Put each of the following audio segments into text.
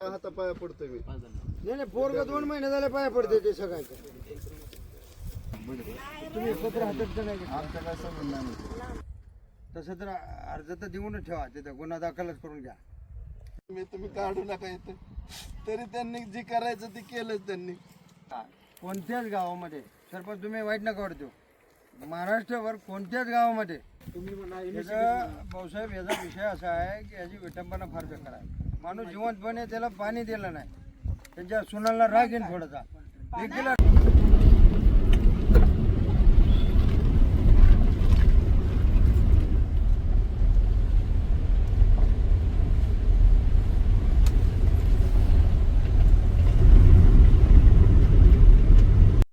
हाता पाया पडतोय मी. नाही नाही पोरग दोन महिने झाले पाया पडते ते सगळ्यांचं. तुम्ही पत्र हातात नाही? आमच्या काय संबंध नाही तसं तर अर्ज तर देऊनच ठेवा तिथं गुन्हा दाखलच करून घ्या. मी तुम्ही काढू नका इथं. तरी त्यांनी जे करायचं ते केलंच त्यांनी. हा. कोणत्याच गावामध्ये सरपंच तुम्ही वाईट नका वाटतो महाराष्ट्रावर कोणत्याच गावामध्ये. याचा भाऊसाहेब याचा विषय असा आहे की याची विटंबना फार बेकार आहे. माणूस जिवंतपणे त्याला पाणी दिलं नाही. त्यांच्या सुनाला राग येईन थोडासा लेकीला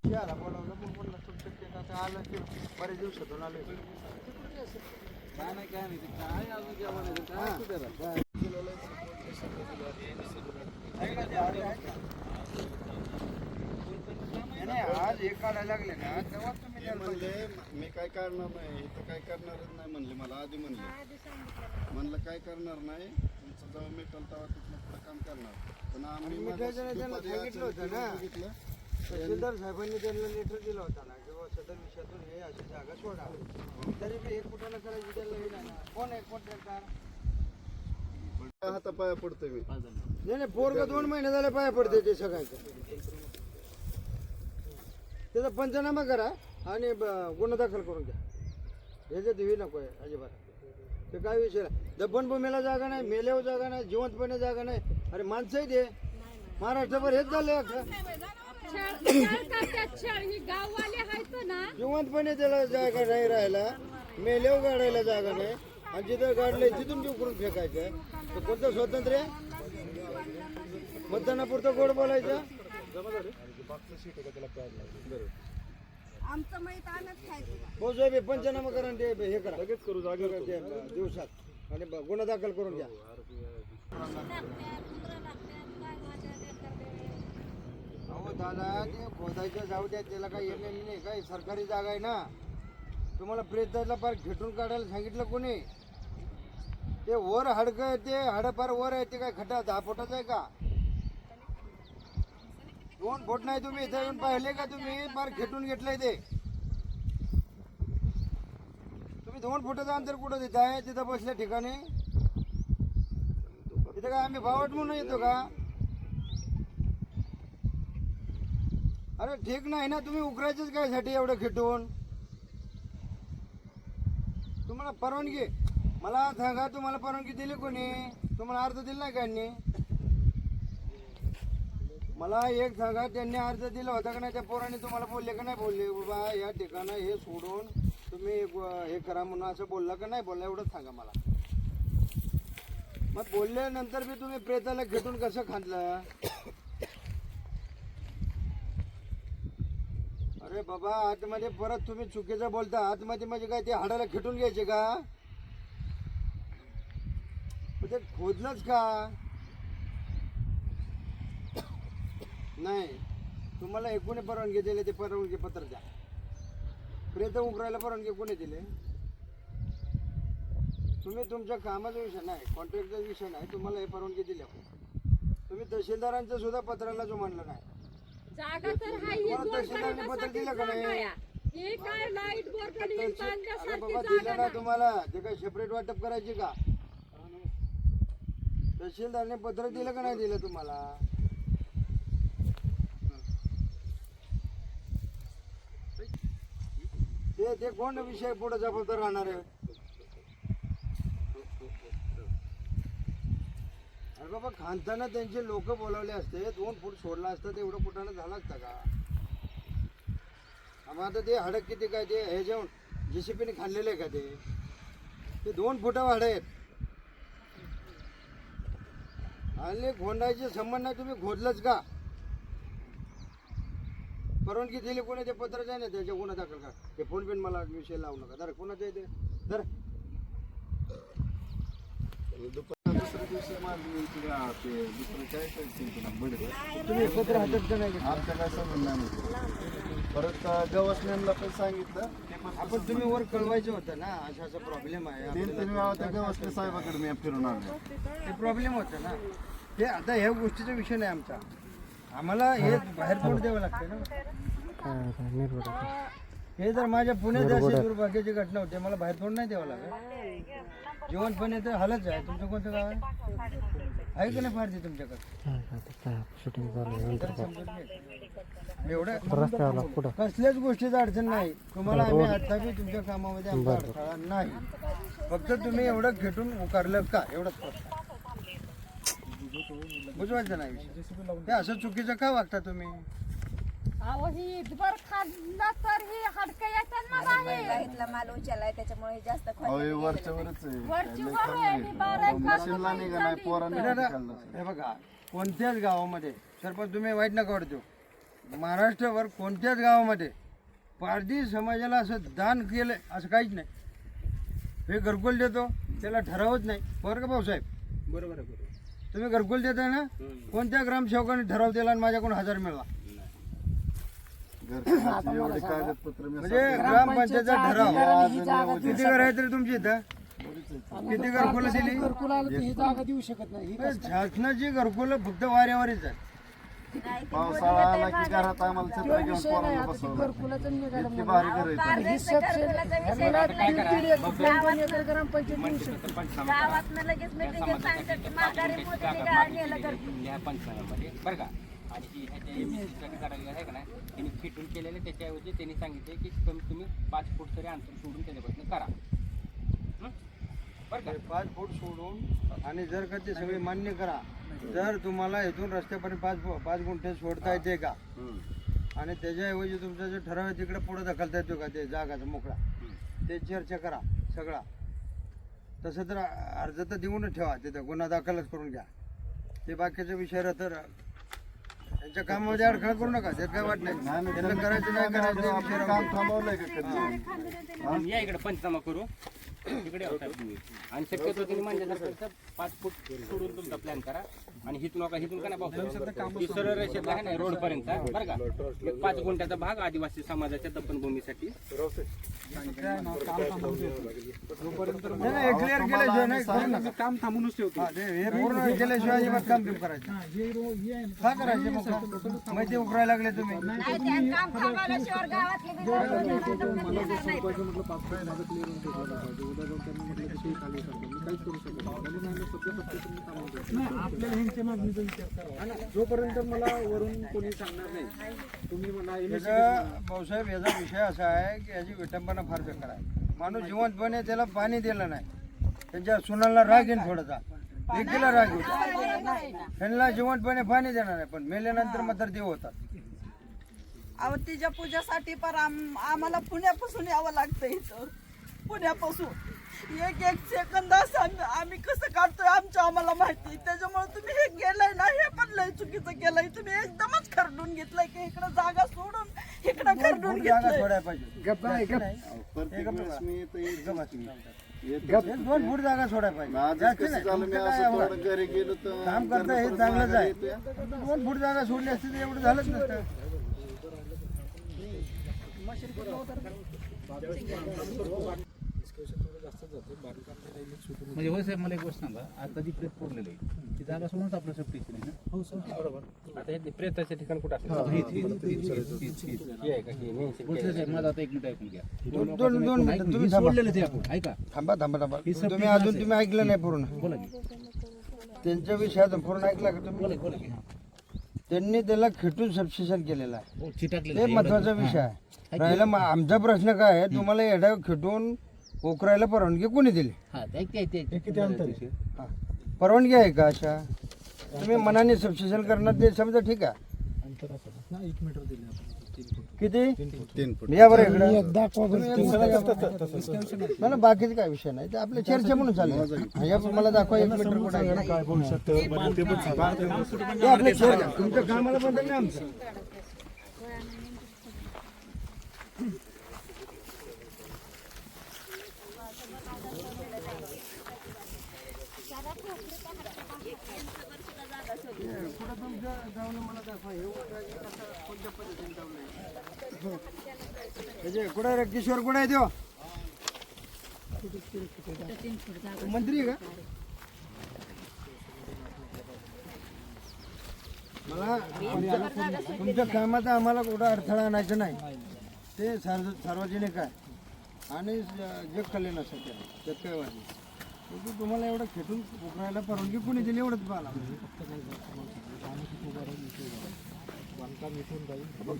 याला बोलावलं मग म्हणलं तुमचं ते आता आलं की बरेच दिवसातून आलोय काय नाही काय नाही ते काय अजून जेवण आहे, ते काय असू दे रे, काय. ऐका ते, अरे ऐका. नाही, नाही, आज हे काढायला लागले ना तेव्हा तुम्ही ते द्यायला म्हणले पाहिजे. मी काय करणार नाही इथं काय करणारच नाही म्हणले मला आधी म्हणले म्हणलं काय करणार नाही तुमचं जेव्हा मिटल तेव्हा तिथलं पुढं काम करणार नाही, त्यांना सांगितलं होतं ना. तहसीलदार साहेबांनी त्यांना लेटर दिला होता ना किंवा सदर विषयातून हे अशी जागा सोडा. तरी बी एक कुठं करायची त्याला हे नाही ना. कोण आहे कॉन्ट्रॅक्टर हाता पाया पडतोय मी. नाही नाही पोरग दोन महिने झाले पाया पडते ते सगळ्यांचं. त्याचा पंचनामा करा आणि ब- गुन्हा दाखल करून घ्या. ह्याच्यात देवी नको आहे अजिबात. ते काय विषय नाही. दफनभूमीला जागा नाही मेल्यावर जागा नाही जिवंतपणे जागा नाही. अरे माणसंही दे. महाराष्ट्रभर हेच झालं ही गाववाले आहेत ना. जिवंतपणे त्याला जागा नाही राहायला मेल्यावर गाडायला जागा नाही. आणि जिथं गाडलंय तिथून बी उकरून फेकायचं. तर कोणतं स्वातंत्र्य? मतदानापुरतं गोड बोलायचं. आमचं माहीत खायचं. भाऊसाहेब हे पंचनामा करा आणि ते हे करा. लगेच करू दिवसात. आणि गुन्हा दाखल करून घ्या. अहो दादा ते खोदायचं जाऊ द्या त्याला काही येणे नाही काही सरकारी जागा आहे ना. तुम्हाला प्रेताला फार घेटून काढायला सांगितलं कोणी? ते वर हाडकं आहे ते हाडं फार वर आहे ते काय खड्डा दहा फुटाचं आहे का? दोन फूट नाही तुम्ही इथे येऊन पाहिले का तुम्ही? फार घेटून घेतलंय ते. तुम्ही दोन फुटाचं अंतर कुठं देताय? तिथं बसल्या ठिकाणी? तिथं काय आम्ही भावट म्हणून येतो का? अरे ठीक नाही ना तुम्ही उकरायचंच काय साठी एवढं खेटून? तुम्हाला परवानगी मला सांगा तुम्हाला परवानगी दिली कोणी? तुम्हाला अर्ज दिला नाही का मला एक सांगा त्यांनी अर्ज दिला होता का नाही? त्या पोराने तुम्हाला बोलले का नाही बोलले? बाबा या ठिकाणं हे सोडून तुम्ही हे करा म्हणून असं बोलला का नाही बोलला? एवढंच सांगा मला. मग बोलल्यानंतर बी तुम्ही प्रेताला घेटून कसं खांदलं? अरे बाबा आतमध्ये परत तुम्ही चुकीचं बोलता. आतमध्ये म्हणजे काय ते हाडाला खेटून घ्यायचे का? मग ते खोदलंच का? नाही. तुम्हाला एकूण परवानगी दिली ते परवानगी पत्र द्या. प्रेत उकरायला परवानगी कोणी दिले? तुम्ही तुमच्या कामाचा विषय नाही कॉन्ट्रॅक्टचा विषय नाही तुम्हाला हे परवानगी दिली तुम्ही तहसीलदारांचं सुद्धा पत्राला जो म्हणलं नाही. जागा तर हाय करण्यासाठी दिलं का नाही? ही काय लाइट बोरकडे तहसील- अरे बांधण्यासारखी बाबा जागा दिलं ना नाही. तुम्हाला? ते काय सेपरेट वाटप करायची का? तहसीलदारने पत्र दिलं का नाही दिलं तुम्हाला? ते ते कोण विषय पुढे जबाबदार राहणार आहे? अरे बाबा खानताना त्यांचे लोक बोलावले असते. दोन फूट सोडला असत ते एवढं फुटानं झाला असता का? आता ते हडक किती काय ते हे जेवण जेसीपीने खाल्लेले का ते? ते दोन फुटा वाढ आहेत. आणि खोंडायचे संबंध नाही तुम्ही खोदलंच का? परवानगी दिली कोणी ते पत्रच आहे ना त्याच्या गुन्हा दाखल का ते फोन बिन मला विषय लावू नका. दर कोणाचं आहे ते? दर दिवशी मारली इकडे ते दुसरं काय करायचं तुला बडे तुम्ही एकत्र हातात का नाही घेतलं? आमच्या काय संबंध नाही परत गवसण्यांना पण सांगितलं ते पण आपण तुम्ही वर कळवायचं होतं ना असा असा प्रॉब्लेम आहे तीन तीन वेळा त्या गवसने साहेबाकडे मी फिरून आलो ते प्रॉब्लेम होतं ना ते आता ह्या गोष्टीचा विषय नाही आमचा आम्हाला हे बाहेर तोंड द्यावं लागतं ना हे जर माझ्या पुण्यात अशी दुर्भाग्याची घटना होते मला बाहेर तोंड नाही द्यावं लागत. जेवणपणे तर हालच आहे. तुमचं कोणतं गाव आहे? आहे की नाही फारती तुमच्याकडे. एवढं कसल्याच गोष्टीचं अडचण नाही. तुम्हाला आम्ही आता बी तुमच्या कामामध्ये आमचा अडथळा नाही. फक्त तुम्ही एवढं खेटून उकारलं का? एवढंच फक्त बुजवायचं नाही. हे असं चुकीचं का वागता तुम्ही? अहो ही इथभर खाल्लं तर ही हडकं येतात माल त्याच्यामुळे हे जास्त अहो, हे वरच्या वरच आहे. वरची लय वर खाली आहे, आहे. मी बारा एक मशीनला निघा नाही पोरांनी दादा, खाल्लं हे बघा कोणत्याच गावामध्ये सरपंच तुम्ही वाईट नका वाटतो महाराष्ट्रावर कोणत्याच गावामध्ये पारधी समाजाला असं दान केलं असं काहीच नाही. हे घरकुल देतो त्याला ठरावच नाही. बरं का भाऊसाहेब? बरोबर आहे बरोबर तुम्ही घरकुल देताय ना? कोणत्या ग्रामसेवकाने ठराव दिला आणि माझ्याकडून हजार मिळवा म्हणजे ग्रामपंचायतचा ठराव. किती घर आहे तरी तुमची इथं? किती घरकुलं दिली? देऊ शकत नाही. हे शासनाची घरकुलं फक्त वाऱ्यावरच आहे पावसाळा आला की घरात आम्हाला छत्र घेऊन पोरांना बसवलं. इतकी भारी घर आहे गावात लगेच मिटिंग सांगतात की माघारी मोदीने गाडी नेलं तर. ह्या पंचनाम्यामध्ये बरं का? आणि ही ह्याच्या इन्स्पेक्टर करायला आहे का नाही? त्यांनी फिटून केलेले त्याच्याऐवजी त्यांनी सांगितले की कमीत तुम्ही पाच फूट तरी अंतर सोडून त्याच्यापासून करा. हं? बरं का? पाच फूट सोडून आणि जर का ते सगळे मान्य करा जर तुम्हाला इथून रस्त्यापर्यंत पाच फु- पाच गुंठे सोडता येते का? आणि त्याच्याऐवजी तुमचा जो ठराव आहे तिकडे पुढे ढकलता येतो का ते जागाचा मोकळा? ते चर्चा करा सगळा. तसं तर अर्ज तर देऊनच ठेवा तिथं गुन्हा दाखलच करून घ्या. ते बाकीच्या विषयाला तर त्यांच्या कामामध्ये अडखळ करू नका. त्यात काय वाट नाही. त्यांना करायचं नाही करायचं आपलं काम थांबवलंय का कधी? या इकडे पंचनामा करू. तुम्ही आणि शक्यतो तुम्ही म्हणजे पाच फूट सोडून तुमचा प्लॅन करा आणि हिथून नका हिथून का नाही पाहू ही सरळ रेषेतला आहे ना रोड पर्यंत बरं का एक पाच गुंठ्याचा भाग आदिवासी समाजाच्या दफनभूमीसाठी नाही, नाही, हे क्लिअर केल्याशिवाय नाही करू नका. काम थांबूनच ठेवतो हा, ते हे पूर्ण हे केल्याशिवाय अजिबात काम बिम करायचं का करायचे मग का? माहिती उकरायला लागले तुम्ही नाही ते काम थांबवल्याशिवाय गावातले बी लोकं येणार नाहीत. जोपर्यंत मला वरून कोणी सांगणार नाही तुम्ही मला याचा भाऊसाहेब याचा विषय असा आहे की याची विटंबना फार बेकार आहे माणूस जिवंतपणे त्याला पाणी दिलं नाही त्यांच्या सुनाला राग येईन थोडासा लेकीला राग येईल त्यांना जिवंतपणे पाणी देणार नाही पण मेल्यानंतर मात्र देव होतात अहो तिच्या पूजेसाठी पण आम- आम्हाला पुण्यापासून यावं लागतं इथं पुण्यापासून. एक एक सेकंद असं आम्ही कसं काढतोय आमचं आम्हाला माहिती. त्याच्यामुळे तुम्ही हे केलंय ना हे पण लय चुकीचं केलंय. तुम्ही एकदमच खरडून घेतलंय की इकडं जागा सोडून इकडं खरडून जागा घेतलंय. दोन फूट जागा सोडायला पाहिजे. घरी गेलो तर काम करता हे चांगलंच आहे. दोन फूट जागा सोडली असती तर एवढं झालंच नसतं. म्हणजे होय साहेब मला एक गोष्ट सांगा. आता जी प्रेत पडलेली आहे ती जागा सोडूनच आपलं सेफ्टी आहे ना? हो सर बरोबर. आता हे प्रेताचे ठिकाण कुठं असेल हे आहे का? हे साहेब माझा आता एक मिनिट ऐकून घ्या. दोन दोन दोन मिनिटं तुम्ही थांबा. सोडलेलं ते आपण. ऐका. थांबा थांबा थांबा. ही तुम्ही अजून. तुम्ही ऐकलं नाही पूर्ण. बोला की. त्यांच्या विषयात पूर्ण ऐकला का तुम्ही? बोला की, बोला की. त्यांनी त्याला खेटून सबस्टेशन केलेलं आहे. हो चिटाकलेलं ते आहे. महत्त्वाचा विषय आहे. राहिला मग आमचा प्रश्न काय आहे? तुम्हाला एवढ्या खेटून पोखरायला परवानगी कोणी दिली? हा ते ऐक- ते- ते- किती अंतर आहे हा. परवानगी आहे का अशा? तुम्ही मनाने सबस्टेशन करणार ते समजा ठीक आहे. किती? या बरं. नाही, नाही, बाकीचं काय विषय नाही. ते आपल्या चर्चा म्हणून चालेल या पण मला दाखवा एक मीटर कुठं आहे. ते आपल्या चर्चा. तुमच्या कामाला बदल नाही आमचं. त्याचे कुठे रे? किशोर कुठे आहे तो? मंत्री आहे का? मला तुमच्या- कामाचा आम्हाला कुठं अडथळा आणायचा नाही. ते सार्व सार्वजनिक आहे. आणि जे कल्याण असं ते. शेतकरीवादी परंतु तुम्हाला एवढं खेटून उकरायला परवानगी कोणी दिली? एवढंच पाहिला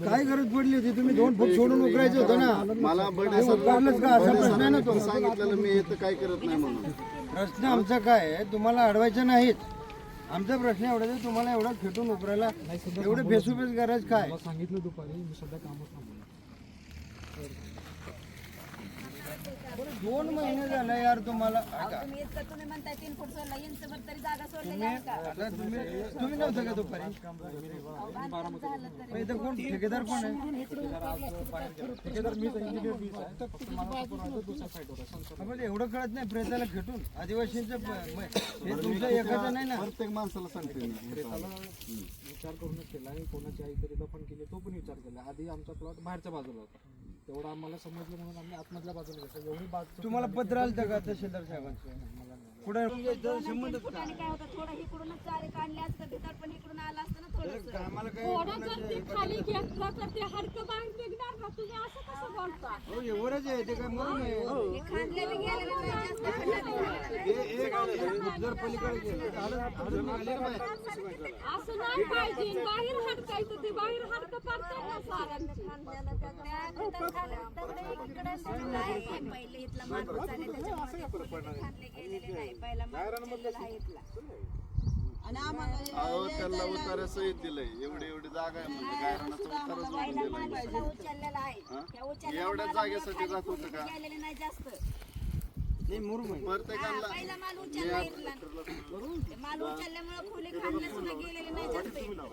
काय गरज पडली होती? तुम्ही दोन फूट सोडून उकरायचं होतं ना. मला बडे उकरलंच का? असा प्रश्न आहे ना तो. सांगितलेलं मी येतं काय करत नाही म्हणून. प्रश्न आमचा काय आहे? तुम्हाला अडवायचं नाहीत. आमचा प्रश्न एवढा तुम्हाला एवढं खेटून उकरायला एवढं फेसुफेस करायचं काय? सांगितलं दुपारी मी सध्या कामच थांबवलं बरं, दोन महिने झाले यार तुम्हाला ऐका. तुम्ही इतकं तुम्ही म्हणताय तीन फूट सोडला इंचभर तरी जागा सोडलेली तुम्ही आहे का आता तुम्ही तुम्ही नव्हतं का दुपारी बांधकाम झालं तरी मग इथं कोण ठेकेदार कोण आहे आम्हाला एवढं कळत नाही प्रेताला खेटून आदिवासींचं प- म- हे तुमचं एकाचं नाही ना प्रत्येक माणसाला सांगते मी हे विचार करूनच केला आहे कोणाची आई तरी दफन केली तो पण विचार केला आधी आमचा प्लॉट बाहेरच्या बाजूला होता तेवढं आम्हाला समजलं म्हणून आम्ही आतमधल्या बाजूला घेतलं. एवढी बाजू तुम्हाला पत्र आलं होतं का तहसीलदार साहेबांचं? पुढे ठिकाणी काय होतं? थोडं इकडूनच चारे काढले असतं पण थोडं जर ते खाली घेतलं तर ते हडकं बाहेर निघणार ना तुम्ही असं कसं बोलता हो, एवढंच आहे ते काय म्हणून आहे हे खांदले बी गेले ना लय जास्त खड्डा बी झाला ना. हे एक एक फूट जर पलीकडे गेलं तर निघाले. असं नाही पाहिजे बाहेर हडकायचं ते बाहेर हडकं पाडतात ना साऱ्यांची. हे पहिले इथला माणूस आले त्याच्यामुळे ते गेलेले नाही पहिला माणूस गेलेला आहे इथला अहो त्याला उतारा सहित दिलंय. एवढी एवढी जागा आहे म्हणजे गायरानाचा दिलाय उचललेला आहे एवढ्या जागेसाठी जात होतं का? गेलेले नाही जास्त. नाही मुरुम आहे प्रत्येकाला पहिला माल उचलला इथला. ते माल उचलल्यामुळे खोली खाल्ल्या सुद्धा गेलेले नाही जास्त. इथं.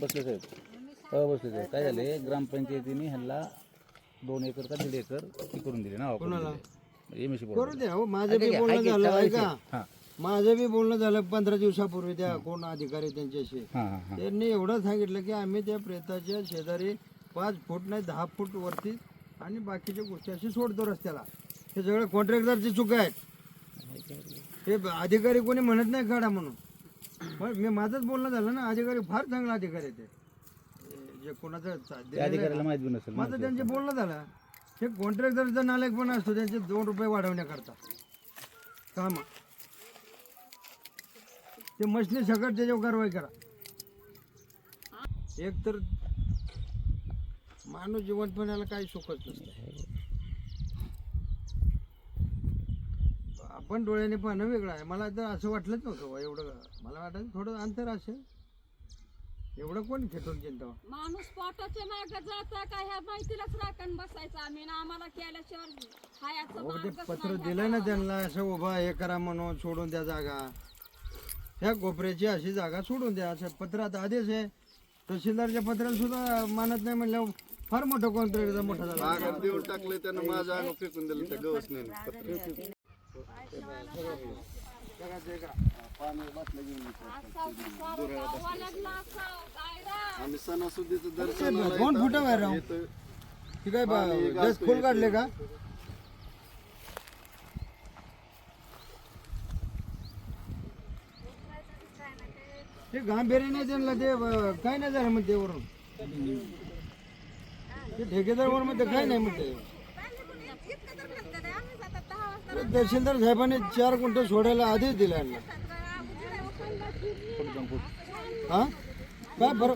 बसले साहेब हो बसले साहेब. काय झाले? ग्रामपंचायतीने ह्यांना दोन एकर का दीड एकर करून दिले ना करू द्या हो माझं बी बोलणं झालं ऐका माझं बी बोलणं झालं पंधरा दिवसापूर्वी त्या कोण अधिकारी त्यांच्याशी. त्यांनी एवढं सांगितलं की आम्ही त्या प्रेताच्या शेजारी पाच फूट नाही दहा फूट वरती आणि बाकीच्या गोष्टी अशी सोडतो रस्त्याला. हे सगळं कॉन्ट्रॅक्टरची चुका आहेत. हे अधिकारी कोणी म्हणत नाही काढा म्हणून. पण मी माझंच बोलणं झालं ना अधिकारी फार चांगला अधिकारी आहे ते. हे जे कोणाचं. माझं त्यांचे बोलणं झालं. हे कॉन्ट्रॅक्टरचा नालायक पण असतो त्यांचे दोन रुपये वाढवण्याकरता. काम. ते मशनी सकट त्याच्यावर कारवाई करा. एक तर माणूस जिवंतपणाला काही सुखच नसतं. आपण डोळ्याने पाहणं वेगळं आहे. मला तर असं वाटलंच नव्हतं एवढं. मला वाटायचं थोडं अंतर असेल. एवढं कोण खेटून चिंता माणूस पोटाच्या मागे जाता का ह्या माहितीलाच राखण बसायचं आम्ही ना आम्हाला केल्याशिवाय खायचं पत्र दिलंय ना त्यांना असं उभा हे करा म्हणून सोडून द्या जागा. ह्या कोपऱ्याची अशी जागा सोडून द्या असं पत्रात आदेश आहे. तहसीलदारच्या पत्राला सुद्धा मानत नाही म्हणल्यावर फार मोठं कॉन्ट्रॅक्टचा मोठा झाला. देऊन टाकले त्यानं माझ्या अंग फेकून दिलं त्या गवस नाही आम्ही सणासुदीचं दर्शन दोन फुटं बाहेर ती काय जस्ट फुल काढले का? ते गांभीर्य नाही त्यांना ते अं, काय नाही झालं म्हणते वरून? ते ठेकेदार वर म्हणते काय नाही म्हणते? ते तहसीलदार साहेबांनी चार गुंठ सोडायला आधीच दिला यांना. हा? काय बरं?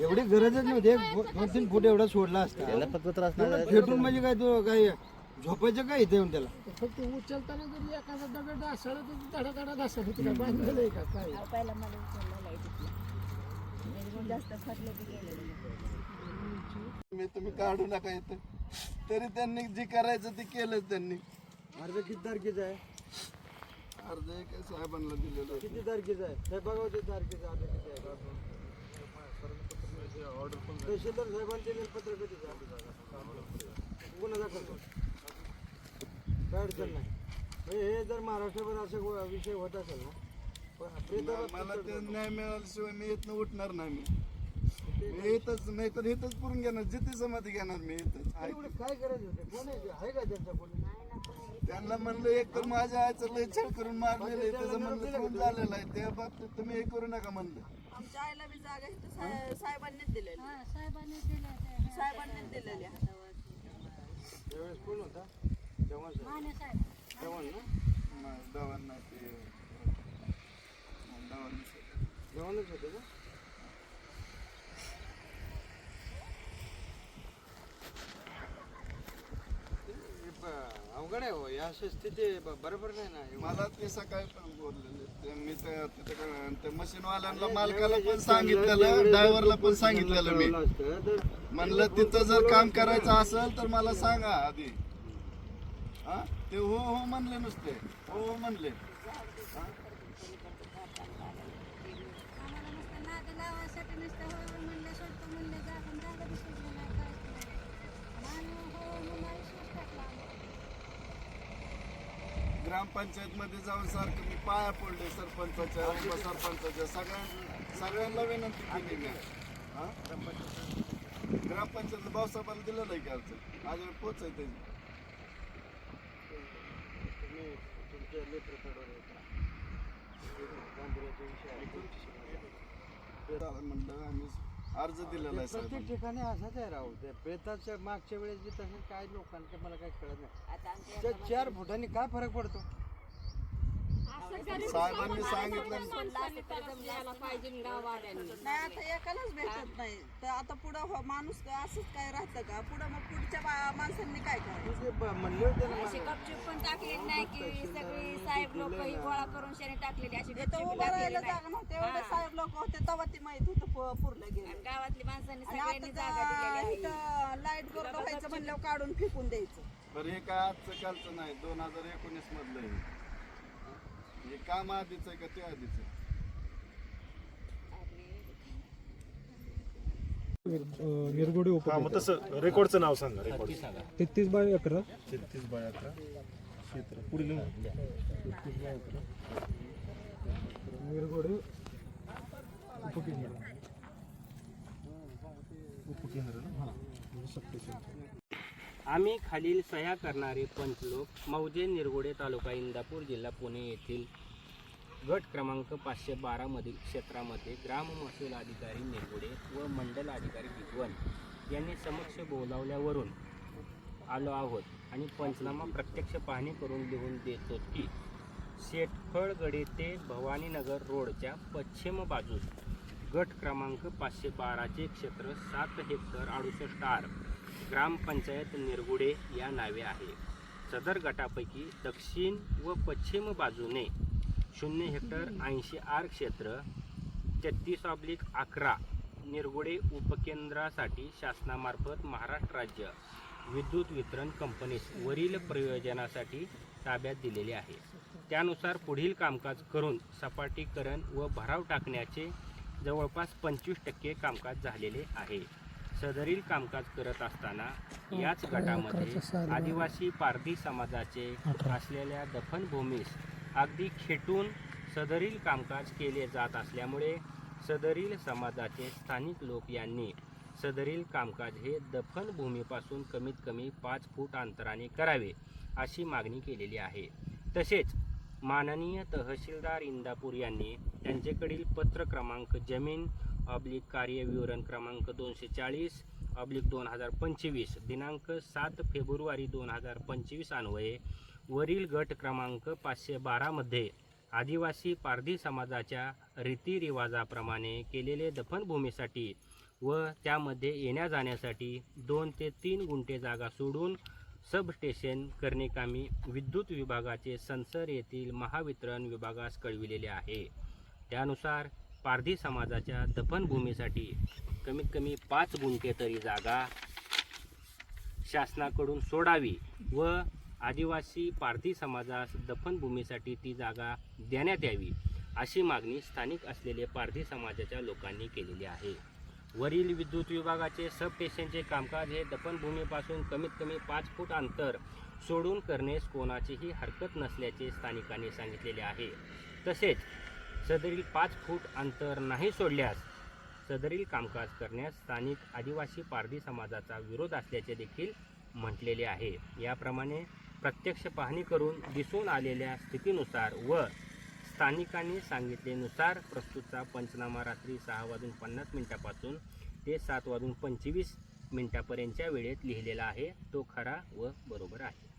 एवढी गरजच नव्हती एक दोन तीन फूट एवढा सोडला असता. त्याला फक्त त्रास नाही फेटून म्हणजे काय तू काय झोपायचं काय इथे येऊन त्याला? फक्त उचलताना जरी एखादा दगड ढासळला तर धडा धडा ढासळ का बांधलेलं आहे का? काय? पहिला माल उचललेला आहे तिथला जास्त खरले बी. मी तुम्ही काढू नका इथं. तरी त्यांनी जे करायचं ते केलंच त्यांनी. अर्ज किती तारखेचा आहे? अर्ज एक साहेबांना दिलेलं किती तारखेचा आहे? साहेब बघा ते तारखेचा अर्ज किती आहे. तहसीलदार साहेबांनी दिलेलं पत्र कधीच गुन्हा दाखल कर. काय अडचण नाही. म्हणजे हे जर महाराष्ट्रभर असं गो- विषय होत असेल ना पण प्रेताला मला ते न्याय मिळाल्याशिवाय मी इथनं उठणार नाही मी. मी इथंच नाही तर इथंच पुरून घेणार जिथे समाधी घेणार मी इथंच. आहे. एवढं काय करायचं होतं? कोण आहे ते? आहे का त्यांचा कोणी? त्यांना म्हणलं एक तर माझ्या आईचं लय छळ करून मारलेलं आहे त्याचं म्हणलं खूप झालेलं आहे. त्या बाबतीत तुम्ही हे करू नका म्हणलं. आमच्या आईला बी जागा इथं साहे- साहेबांनीच दिलेली. साहेबांनी दिलं साहेबांनीच दिलेली त्यावेळेस कोण होता? साहेब माने साहेब. चव्हाण ना? नाही, दवान ते. दवान चव्हाणच होते का? अवघड आहे हो या अशी स्थिती ब- बरोबर नाही ना हे मला ते सकाळी पण बोललेले ते मी त्या तिथं त्या मशीनवाल्यांना मालकाला पण सांगितलेलं ड्रायव्हरला पण सांगितलेलं मी. असतं तर म्हणलं तिथं जर काम करायचं असेल तर मला सांगा आधी. हा? ते हो हो म्हणले नुसते. हो हो म्हणले हा? आम्हाला नुसतं नाद लावायसाठी नुसतं हो म्हणले सोडतो म्हणले जा पण जागा दिसली नाही काय आणि हो म्हणून विश्वास टाकला ग्रामपंचायत मध्ये जाऊन सारखं मी पाया पडले सरपंचाच्या उपसरपंचाच्या सगळ्यां सगळ्यांना विनंती केली मी. हा? ग्रामपंचायत भाऊसाहेबाला दिलं नाही का अर्ज? आज पोच आहे त्याची. म्हणलं आम्ही अर्ज दिलेला आहे प्रत्येक साहेब ठिकाणी असंच आहे राहू ते प्रेताच्या मागच्या वेळेस बी तसं काय लोकांचं मला काही कळत नाही. त्या चार फुटांनी काय फरक पडतो? साहेबांनी सांगितलं. नाही आता एकालाच भेटत नाही. तर आता पुढं हो- माणूस का असंच काय राहतं का? पुढं मग पुढच्या बा- माणसांनी काय म्हणले होते ना अशी. गपचूप पण नाही की सगळी साहेब लोक ही गोळा करून शेणे टाकलेली अशी इथं गपचूप उभं टाकलेली राहायला नाही. जागा नव्हते. एवढे साहेब लोक होते तेव्हा ती माहीत होतं प- पुरलं गेलं. आणि गावातली माणसांनी आणि सगळ्यांनी जागा दिलेली आता आहे. इथं लाइट गोरडं व्हायचं म्हणल्यावर काढून फेकून द्यायचं. बरं हे काय आजचं कालचं नाही दोन हजार एकोणीस मधलं आहे. हे काम आधीच आहे का ते आधीच आहे? निरगुडे हा मग तसं रेकॉर्डचं नाव सांगा रेकॉर्ड. तेहतीस बाय अकरा. तेहतीस बाय अकरा. क्षेत्र. पुढील निरगुडे उपकेंद्र उपकेंद्र ना आम्ही खालील सह्या करणारे पंच लोक मौजे निरगुडे तालुका इंदापूर जिल्हा पुणे येथील गट क्रमांक पाचशे बारामधील क्षेत्रामध्ये ग्राम महसूल अधिकारी निरगुडे व मंडल अधिकारी भिगवण यांनी समक्ष बोलावल्यावरून आलो आहोत आणि पंचनामा प्रत्यक्ष पाहणी करून लिहून देतो की शेटफळगडे ते भवानीनगर रोडच्या पश्चिम बाजूस गट क्रमांक पाचशे बाराचे क्षेत्र सात हेक्टर अडुसष्ट आर ग्रामपंचायत निरगुडे या नावे आहे. सदर गटापैकी दक्षिण व पश्चिम बाजूने शून्य हेक्टर ऐंशी आर क्षेत्र तेहतीस ऑब्लिक अकरा निरगुडे उपकेंद्रासाठी शासनामार्फत महाराष्ट्र राज्य विद्युत वितरण कंपनीस वरील प्रयोजनासाठी ताब्यात दिलेले आहे. त्यानुसार पुढील कामकाज करून सपाटीकरण व भराव टाकण्याचे जवळपास पंचवीस टक्के कामकाज झालेले आहे. सदरील कामकाज करत असताना याच गटामध्ये आदिवासी पारधी समाजाचे असलेल्या दफनभूमीस अगदी खेटून सदरील कामकाज केले जात असल्यामुळे सदरील समाजाचे स्थानिक लोक यांनी सदरील कामकाज हे दफनभूमीपासून कमीत कमी पाच फूट अंतराने करावे अशी मागणी केलेली आहे. तसेच माननीय तहसीलदार इंदापूर यांनी त्यांच्याकडील पत्र क्रमांक जमीन ऑब्लिक कार्यविवरण क्रमांक दोनशे चाळीस ऑब्लिक दोन हजार पंचवीस दिनांक सात फेब्रुवारी दोन हजार पंचवीस अन्वये वरील गट क्रमांक पाचशे बारामध्ये आदिवासी पारधी समाजाच्या रीतिरिवाजाप्रमाणे केलेले दफनभूमीसाठी व त्यामध्ये येण्या जाण्यासाठी दोन ते तीन गुंठे जागा सोडून सबस्टेशन करणे विद्युत विभागाचे संसर येथील महावितरण विभागास कळविलेले आहे. त्यानुसार पारधी समाजाच्या दफनभूमीसाठी कमीत कमी पाच गुंठे तरी जागा शासनाकडून सोडावी व आदिवासी पारधी समाजास दफनभूमीसाठी ती जागा देण्यात यावी अशी मागणी स्थानिक असलेले पारधी समाजाच्या लोकांनी केलेली आहे. वरील विद्युत विभागाचे सब स्टेशनचे कामकाज हे दफनभूमीपासून कमीत कमी पाच फूट अंतर सोडून करण्यास कोणाचीही हरकत नसल्याचे स्थानिकांनी सांगितलेले आहे. तसेच सदरील पाच फूट अंतर नाही सोडल्यास सदरील कामकाज करण्यास स्थानिक आदिवासी पारधी समाजाचा विरोध असल्याचे देखील म्हटलेले आहे. याप्रमाणे प्रत्यक्ष पाहणी करून दिसून आलेल्या स्थितीनुसार व स्थानिकांनी सांगितलेनुसार प्रस्तुतचा पंचनामा रात्री सहा वाजून पन्नास मिनिटापासून ते सात वाजून पंचवीस मिनिटापर्यंतच्या वेळेत लिहिलेला आहे. तो खरा व बरोबर आहे.